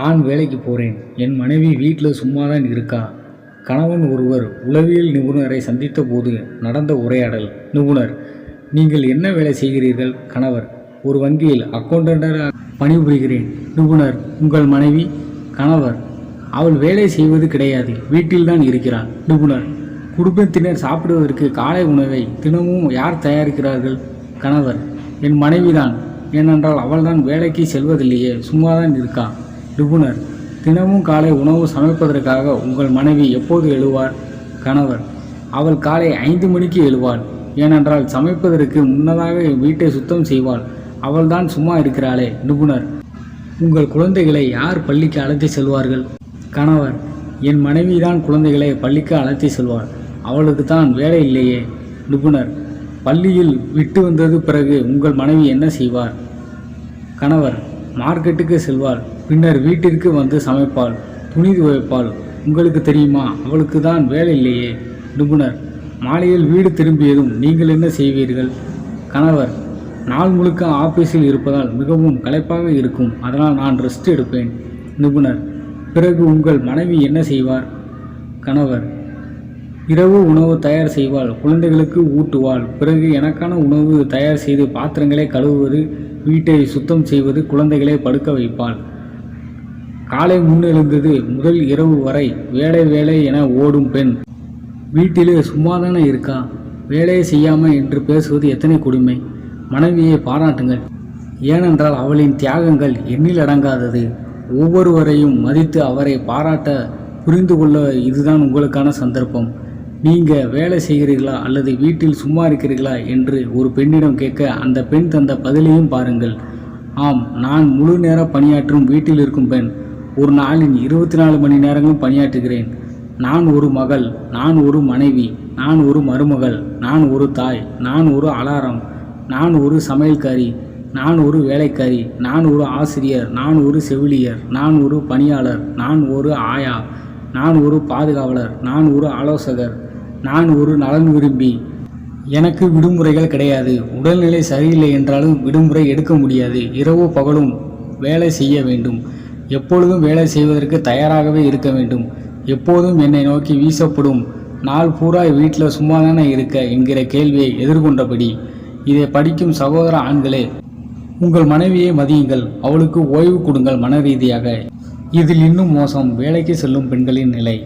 நான் வேலைக்கு போகிறேன் என் மனைவி வீட்டில் சும்மா தான் இருக்கா? கணவன் ஒருவர் உளவியல் நிபுணரை சந்தித்த போது நடந்த உரையாடல். நிபுணர் நீங்கள் என்ன வேலை செய்கிறீர்கள்? கணவர் ஒரு வங்கியில் அக்கௌண்டண்டாக பணிபுரிகிறேன். நிபுணர் உங்கள் மனைவி கணவர் அவள் வேலை செய்வது கிடையாது. வீட்டில்தான் இருக்கிறாள். நிபுணர் குடும்பத்தினர் சாப்பிடுவதற்கு காலை உணவை தினமும் யார் தயாரிக்கிறார்கள்? கணவர் என் மனைவிதான். ஏனென்றால் அவள்தான் வேலைக்கு செல்வதில்லையே சும்மாதான் இருக்கா? நிபுணர். தினமும் காலை உணவு சமைப்பதற்காக உங்கள் மனைவி எப்போது எழுவார்? கணவர். அவள் காலை ஐந்து மணிக்கு எழுவாள். ஏனென்றால் சமைப்பதற்கு முன்னதாக வீட்டை சுத்தம் செய்வாள். அவள்தான் சும்மா இருக்கிறாளே நிபுணர். உங்கள் குழந்தைகளை யார் பள்ளிக்கு அழைத்து செல்வார்கள்? கணவர். என் மனைவி தான் குழந்தைகளை பள்ளிக்கு அழைத்து செல்வாள். அவளுக்கு தான் வேலை இல்லையே நிபுணர். பள்ளியில் விட்டு வந்தது பிறகு உங்கள் மனைவி என்ன செய்வார்? கணவர். மார்க்கெட்டுக்கு செல்வாள். பின்னர் வீட்டிற்கு வந்து சமைப்பாள். துணி துவைப்பாள் உங்களுக்கு தெரியுமா? அவளுக்கு தான் வேலை இல்லையே நிபுணர். மாலையில் வீடு திரும்பியதும் நீங்கள் என்ன செய்வீர்கள்? கணவர் நாள் முழுக்க ஆபீஸில் இருப்பதால் மிகவும் களைப்பாக இருக்கும். அதனால் நான் ரெஸ்ட் எடுப்பேன் நிபுணர். பிறகு உங்கள் மனைவி என்ன செய்வார்? கணவர் இரவு உணவு தயார் செய்வாள். குழந்தைகளுக்கு ஊட்டுவாள். பிறகு எனக்கான உணவு தயார் செய்து பாத்திரங்களை கழுவுவது வீட்டை சுத்தம் செய்வது குழந்தைகளை படுக்க வைப்பாள் காலை முன்னெழுந்தது முதல் இரவு வரை வேலை வேலை என ஓடும் பெண். வீட்டிலே சும்மாதானே இருக்கா? வேலையை செய்யாமல் என்று பேசுவது எத்தனை கொடுமை? மனைவியை பாராட்டுங்கள். ஏனென்றால் அவளின் தியாகங்கள் எண்ணில் அடங்காதது. ஒவ்வொருவரையும் மதித்து அவரை பாராட்ட புரிந்து கொள்ள இதுதான் உங்களுக்கான சந்தர்ப்பம். நீங்கள் வேலை செய்கிறீர்களா அல்லது வீட்டில் சும்மா இருக்கிறீர்களா என்று ஒரு பெண்ணிடம் கேட்க அந்த பெண் தந்த பதிலையும் பாருங்கள் ஆம் நான் முழு நேர பணியாற்றும் வீட்டில் இருக்கும் பெண் ஒரு நாளின் இருபத்தி நாலு மணி நேரங்களும் பணியாற்றுகிறேன் நான் ஒரு மகள் நான் ஒரு மனைவி நான் ஒரு மருமகள் நான் ஒரு தாய் நான் ஒரு அலாரம் நான் ஒரு சமையல்காரி நான் ஒரு வேலைக்காரி நான் ஒரு ஆசிரியர் நான் ஒரு செவிலியர் நான் ஒரு பணியாளர் நான் ஒரு ஆயா நான் ஒரு பாதுகாவலர் நான் ஒரு ஆலோசகர் நான் ஒரு நலன் விரும்பி எனக்கு விடுமுறைகள் கிடையாது. உடல்நிலை சரியில்லை என்றாலும் விடுமுறை எடுக்க முடியாது. இரவு பகலும் வேலை செய்ய வேண்டும். எப்பொழுதும் வேலை செய்வதற்கு தயாராகவே இருக்க வேண்டும். எப்போதும் என்னை நோக்கி வீசப்படும். நாள் பூரா வீட்டில் சும்மா தானே இருக்க என்கிற கேள்வியை எதிர்கொண்டபடி இதை படிக்கும் சகோதர ஆண்களே உங்கள் மனைவியை மதியுங்கள். அவளுக்கு ஓய்வு கொடுங்கள் மன ரீதியாக. இதில் இன்னும் மோசம். வேலைக்கு செல்லும் பெண்களின் நிலை.